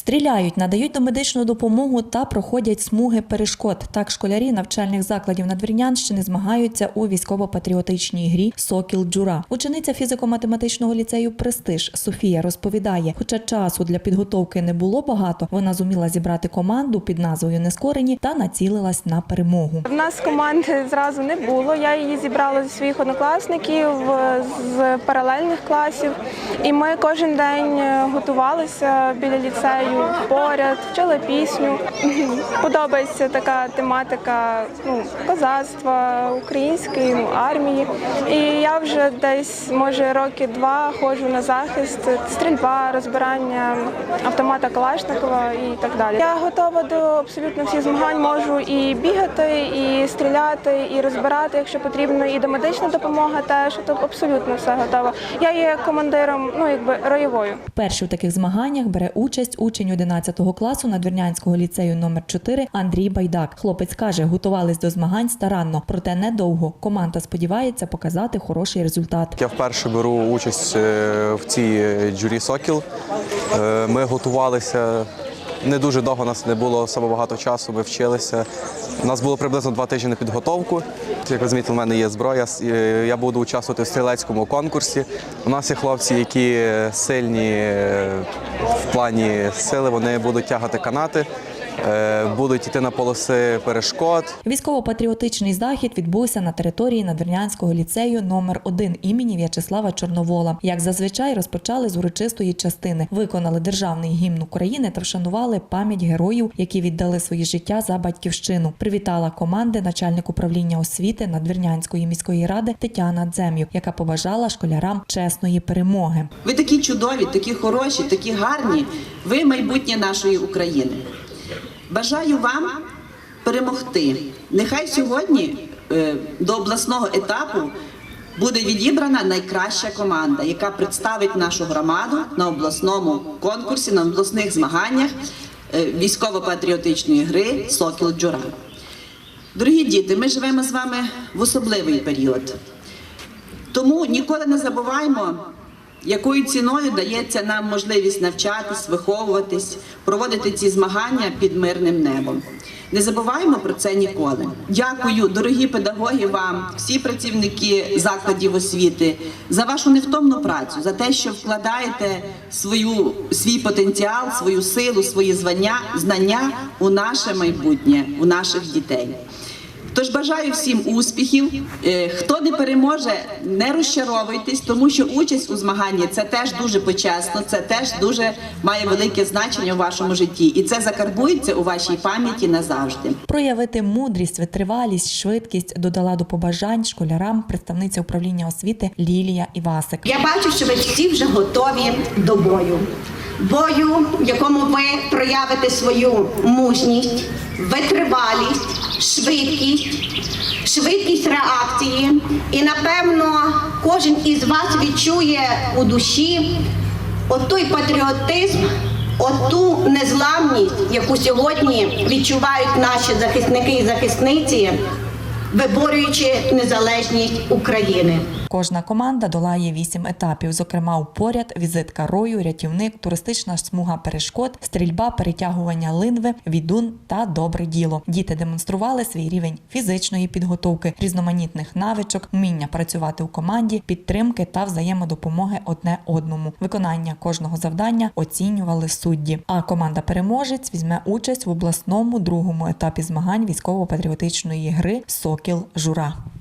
Стріляють, надають домедичну допомогу та проходять смуги перешкод. Так школярі навчальних закладів Надвірнянщини змагаються у військово-патріотичній грі Сокіл Джура. Учениця фізико-математичного ліцею Престиж Софія розповідає, хоча часу для підготовки не було багато, вона зуміла зібрати команду під назвою Нескорені та націлилась на перемогу. В нас команди зразу не було. Я її зібрала зі своїх однокласників з паралельних класів. І ми кожен день е, готувалися біля ліцею поряд, вчили пісню. Подобається така тематика ну, козацтва, української ну, армії. І я вже десь, може, роки два ходжу на захист, стрільба, розбирання автомата Калашникова і так далі. Я готова до абсолютно всіх змагань, можу і бігати, і стріляти, і розбирати, якщо потрібно, і домедична допомога теж. Тобто абсолютно все готово. Я є командиром, ну якби роєвою. Перший у таких змаганнях бере участь учень 11 класу Надвірнянського ліцею номер 4 Андрій Байдак. Хлопець каже, готувались до змагань старанно, проте недовго. Команда сподівається показати хороший результат. Я вперше беру участь е, в цій джурі Сокіл. Е, Ми готувалися не дуже довго, нас не було особо багато часу, ми вчилися. У нас було приблизно два тижні на підготовку. Як ви змітили, в мене є зброя. Е, Я буду участвувати в стрілецькому конкурсі. У нас є хлопці, які сильні е, в плані сили, вони будуть тягати канати, будуть йти на полоси перешкод. Військово-патріотичний захід відбувся на території Надвірнянського ліцею номер 1 імені В'ячеслава Чорновола. Як зазвичай розпочали з урочистої частини, виконали державний гімн України та вшанували пам'ять героїв, які віддали свої життя за батьківщину. Привітала команди начальник управління освіти Надвірнянської міської ради Тетяна Дзем'юк, яка побажала школярам чесної перемоги. Ви такі чудові, такі хороші, такі гарні. Ви майбутнє нашої України. Бажаю вам перемогти. Нехай сьогодні е, до обласного етапу буде відібрана найкраща команда, яка представить нашу громаду на обласному конкурсі, на обласних змаганнях е, військово-патріотичної гри Сокіл Джура. Дорогі діти, ми живемо з вами в особливий період. Тому ніколи не забуваємо, якою ціною дається нам можливість навчатись, виховуватись, проводити ці змагання під мирним небом. Не забуваємо про це ніколи. Дякую, дорогі педагоги, вам, всі працівники закладів освіти, за вашу невтомну працю, за те, що вкладаєте свою, свій потенціал, свою силу, свої звання, знання у наше майбутнє, у наших дітей. Тож бажаю всім успіхів. Е, Хто не переможе, не розчаровуйтесь, тому що участь у змаганні це теж дуже почесно, це теж дуже має велике значення у вашому житті, і це закарбується у вашій пам'яті назавжди. Проявити мудрість, витривалість, швидкість додала до побажань школярам представниця управління освіти Лілія Івасик. Я бачу, що ви всі вже готові до бою. Бою, в якому ви проявите свою мужність, витривалість, швидкість, швидкість реакції. І напевно кожен із вас відчує у душі отой патріотизм, оту незламність, яку сьогодні відчувають наші захисники і захисниці, виборюючи незалежність України. Кожна команда долає вісім етапів. Зокрема, у поряд, візитка рою, рятівник, туристична смуга перешкод, стрільба, перетягування линви, відун та добре діло. Діти демонстрували свій рівень фізичної підготовки, різноманітних навичок, вміння працювати у команді, підтримки та взаємодопомоги одне одному. Виконання кожного завдання оцінювали судді. А команда переможець візьме участь в обласному другому етапі змагань військово-патріотичної гри Сокіл Жура.